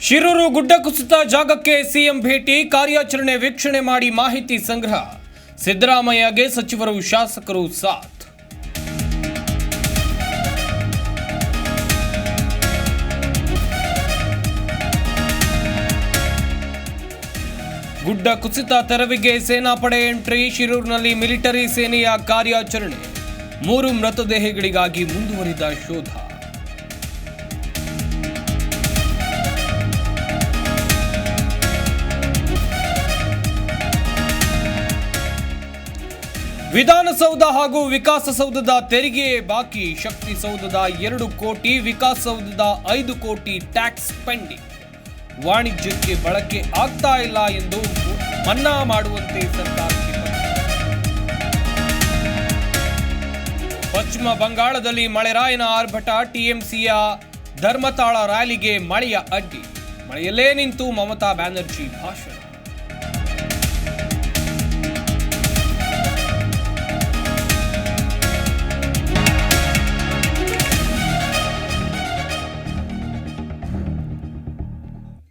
ಶಿರೂರು ಗುಡ್ಡ ಕುಸಿತ ಜಾಗಕ್ಕೆ ಸಿಎಂ ಭೇಟಿ, ಕಾರ್ಯಾಚರಣೆ ವೀಕ್ಷಣೆ ಮಾಡಿ ಮಾಹಿತಿ ಸಂಗ್ರಹ. ಸಿದ್ದರಾಮಯ್ಯಗೆ ಸಚಿವರು, ಶಾಸಕರು ಸಾಥ್. ಗುಡ್ಡ ಕುಸಿತ ತೆರವಿಗೆ ಸೇನಾಪಡೆ ಎಂಟ್ರಿ, ಶಿರೂರಿನಲ್ಲಿ ಮಿಲಿಟರಿ ಸೇನೆಯ ಕಾರ್ಯಾಚರಣೆ. ಮೂರು ಮೃತದೇಹಗಳಿಗಾಗಿ ಮುಂದುವರಿದ ಶೋಧ. ವಿಧಾನಸೌಧ ಹಾಗೂ ವಿಕಾಸಸೌಧದ ತೆರಿಗೆ ಬಾಕಿ ಶಕ್ತಿ ಸೌಧದ ಎರಡು ಕೋಟಿ, ವಿಕಾಸಸೌಧದ ಐದು ಕೋಟಿ ಟ್ಯಾಕ್ಸ್ ಪೆಂಡಿಂಗ್. ವಾಣಿಜ್ಯಕ್ಕೆ ಬಳಕೆ ಆಗ್ತಾ ಇಲ್ಲ ಎಂದು ಮನ್ನಾ ಮಾಡುವಂತೆ ಸರ್ಕಾರಕ್ಕೆ. ಪಶ್ಚಿಮ ಬಂಗಾಳದಲ್ಲಿ ಮಳೆರಾಯನ ಆರ್ಭಟ, ಟಿಎಂಸಿಯ ಧರ್ಮತಾಳ ರ್ಯಾಲಿಗೆ ಮಳೆಯ ಅಡ್ಡಿ. ಮಳೆಯಲ್ಲೇ ನಿಂತು ಮಮತಾ ಬ್ಯಾನರ್ಜಿ ಭಾಷಣ.